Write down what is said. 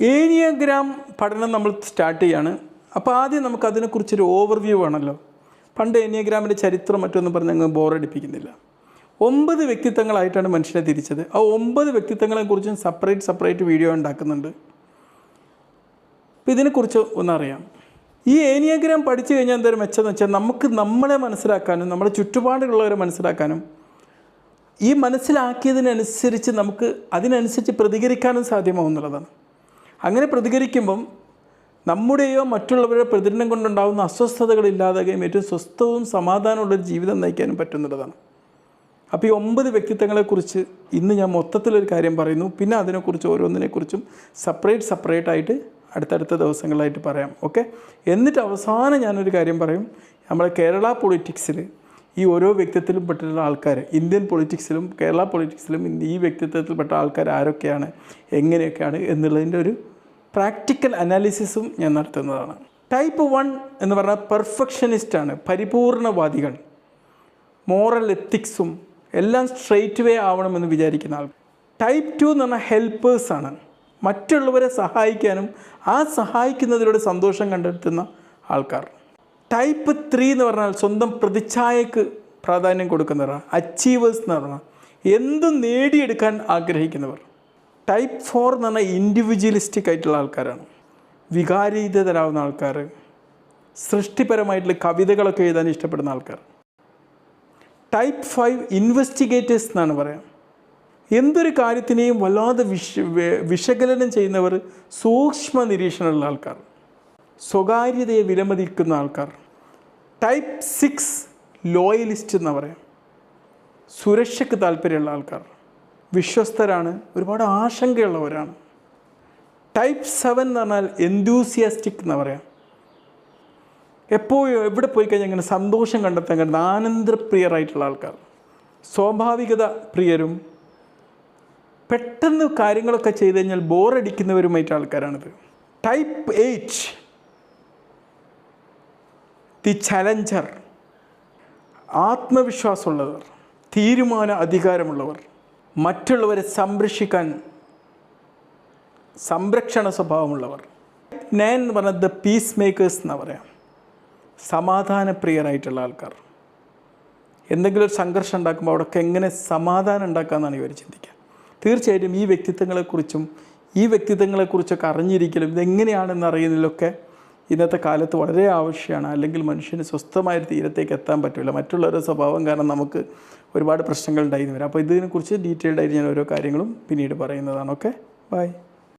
ഏനിയഗ്രാം പഠനം നമ്മൾ സ്റ്റാർട്ട് ചെയ്യാണ്. അപ്പോൾ ആദ്യം നമുക്ക് അതിനെക്കുറിച്ചൊരു ഓവർവ്യൂ ആണല്ലോ പണ്ട് ഏനിയഗ്രാമിന്റെ ചരിത്രം മറ്റൊന്നും പറഞ്ഞ് അങ്ങ് ബോറടിപ്പിക്കുന്നില്ല ഒമ്പത് വ്യക്തിത്വങ്ങളായിട്ടാണ് മനുഷ്യനെ തിരിച്ചത്. ആ ഒമ്പത് വ്യക്തിത്വങ്ങളെ കുറിച്ചും സെപ്പറേറ്റ് സെപ്പറേറ്റ് വീഡിയോ ഉണ്ടാക്കുന്നുണ്ട്. അപ്പോൾ ഇതിനെക്കുറിച്ച് ഒന്നറിയാം. ഈ ഏനിയഗ്രാം പഠിച്ചു കഴിഞ്ഞാൽ എന്തൊരു മെച്ചമെന്ന് വെച്ചാൽ നമുക്ക് നമ്മളെ മനസ്സിലാക്കാനും നമ്മുടെ ചുറ്റുപാടുള്ളവരെ മനസ്സിലാക്കാനും ഈ മനസ്സിലാക്കിയതിനനുസരിച്ച് നമുക്ക് അതിനനുസരിച്ച് പ്രതികരിക്കാനും സാധ്യമാവുന്നുള്ളതാണ് അങ്ങനെ പ്രതികരിക്കുമ്പം നമ്മുടെയോ മറ്റുള്ളവരുടെ പ്രതിരണം കൊണ്ടുണ്ടാകുന്ന അസ്വസ്ഥതകളില്ലാതെയും ഏറ്റവും സ്വസ്ഥവും സമാധാനമുള്ളൊരു ജീവിതം നയിക്കാനും പറ്റുന്നുള്ളതാണ് അപ്പോൾ ഈ ഒമ്പത് വ്യക്തിത്വങ്ങളെക്കുറിച്ച് ഇന്ന് ഞാൻ മൊത്തത്തിലൊരു കാര്യം പറയുന്നു. പിന്നെ അതിനെക്കുറിച്ച് ഓരോന്നിനെക്കുറിച്ചും സെപ്പറേറ്റ് സെപ്പറേറ്റ് ആയിട്ട് അടുത്തടുത്ത ദിവസങ്ങളായിട്ട് പറയാം. ഓക്കെ എന്നിട്ട് അവസാനം ഞാനൊരു കാര്യം പറയും. നമ്മുടെ കേരള പൊളിറ്റിക്സിൽ ഈ ഓരോ വ്യക്തിത്വത്തിലും പെട്ടിട്ടുള്ള ആൾക്കാർ ഇന്ത്യൻ പൊളിറ്റിക്സിലും കേരള പൊളിറ്റിക്സിലും ഈ വ്യക്തിത്വത്തിൽപ്പെട്ട ആൾക്കാർ ആരൊക്കെയാണ് എങ്ങനെയൊക്കെയാണ് എന്നുള്ളതിന്റെ ഒരു പ്രാക്ടിക്കൽ അനാലിസിസും ഞാൻ നടത്തുന്നതാണ്. ടൈപ്പ് വൺ എന്ന് പറഞ്ഞാൽ പെർഫെക്ഷനിസ്റ്റാണ് പരിപൂർണവാദികൾ. മോറൽ എത്തിക്സും എല്ലാം സ്ട്രെയിറ്റ് വേ ആവണമെന്ന് വിചാരിക്കുന്ന ആൾ ടൈപ്പ് ടു എന്ന് പറഞ്ഞാൽ ഹെൽപ്പേഴ്സാണ് മറ്റുള്ളവരെ സഹായിക്കാനും ആ സഹായിക്കുന്നതിലൂടെ സന്തോഷം കണ്ടെത്തുന്ന ആൾക്കാർ. ടൈപ്പ് ത്രീ എന്ന് പറഞ്ഞാൽ സ്വന്തം പ്രതിച്ഛായക്ക് പ്രാധാന്യം കൊടുക്കുന്നവരാണ് അച്ചീവേഴ്സ് എന്ന് പറഞ്ഞാൽ. എന്തും നേടിയെടുക്കാൻ ആഗ്രഹിക്കുന്നവർ? ടൈപ്പ് ഫോർ എന്ന് പറഞ്ഞാൽ ഇൻഡിവിജ്വലിസ്റ്റിക് ആയിട്ടുള്ള ആൾക്കാരാണ്. വികാരീതരാകുന്ന ആൾക്കാർ സൃഷ്ടിപരമായിട്ടുള്ള കവിതകളൊക്കെ എഴുതാൻ ഇഷ്ടപ്പെടുന്ന ആൾക്കാർ. ടൈപ്പ് ഫൈവ് ഇൻവെസ്റ്റിഗേറ്റേഴ്സ് എന്നാണ് പറയാം. എന്തൊരു കാര്യത്തിനെയും വല്ലാതെ വിശ വിശകലനം ചെയ്യുന്നവർ സൂക്ഷ്മ നിരീക്ഷണമുള്ള ആൾക്കാർ. സ്വകാര്യതയെ വിലമതിക്കുന്ന ആൾക്കാർ. ടൈപ്പ് സിക്സ് ലോയലിസ്റ്റ് എന്ന് പറയാം. സുരക്ഷയ്ക്ക് താല്പര്യമുള്ള ആൾക്കാർ. വിശ്വസ്തരാണ് ഒരുപാട് ആശങ്കയുള്ളവരാണ്. ടൈപ്പ് സെവൻ എന്ന് പറഞ്ഞാൽ എന്തൂസിയാസ്റ്റിക് എന്ന് പറയാം. എപ്പോഴും എവിടെ പോയി കഴിഞ്ഞാൽ ഇങ്ങനെ സന്തോഷം കണ്ടെത്താൻ കഴിയുന്ന ആനന്ദപ്രിയരായിട്ടുള്ള ആൾക്കാർ. സ്വാഭാവികത പ്രിയരും പെട്ടെന്ന് കാര്യങ്ങളൊക്കെ ചെയ്തു കഴിഞ്ഞാൽ ബോറടിക്കുന്നവരുമായിട്ട് ആൾക്കാരാണിത്. ടൈപ്പ് എയ്റ്റ് ദി ചലഞ്ചർ ആത്മവിശ്വാസമുള്ളവർ തീരുമാന അധികാരമുള്ളവർ മറ്റുള്ളവരെ സംരക്ഷിക്കാൻ സംരക്ഷണ സ്വഭാവമുള്ളവർ. നയൻ എന്ന് പറഞ്ഞത് പീസ് മേക്കേഴ്സ് എന്ന് പറയാം. സമാധാനപ്രിയരായിട്ടുള്ള ആൾക്കാർ. എന്തെങ്കിലും ഒരു സംഘർഷം ഉണ്ടാക്കുമ്പോൾ അവിടെയൊക്കെ എങ്ങനെ സമാധാനം ഉണ്ടാക്കാമെന്നാണ് ഇവർ ചിന്തിക്കുക. തീർച്ചയായിട്ടും ഈ വ്യക്തിത്വങ്ങളെക്കുറിച്ചും ഈ വ്യക്തിത്വങ്ങളെക്കുറിച്ചൊക്കെ അറിഞ്ഞിരിക്കലും ഇതെങ്ങനെയാണെന്ന് അറിയുന്നതിലൊക്കെ ഇന്നത്തെ കാലത്ത് വളരെ ആവശ്യമാണ്. അല്ലെങ്കിൽ മനുഷ്യന് സ്വസ്ഥമായ തീരത്തേക്ക് എത്താൻ പറ്റില്ല മറ്റുള്ളവരുടെ സ്വഭാവം കാരണം നമുക്ക് ഒരുപാട് പ്രശ്നങ്ങൾ ഉണ്ടായിരുന്നു വരാം. അപ്പോൾ ഇതിനെക്കുറിച്ച് ഡീറ്റെയിൽഡ് ആയിട്ട് ഞാൻ ഓരോ കാര്യങ്ങളും പിന്നീട് പറയുന്നതാണ്. Okay bye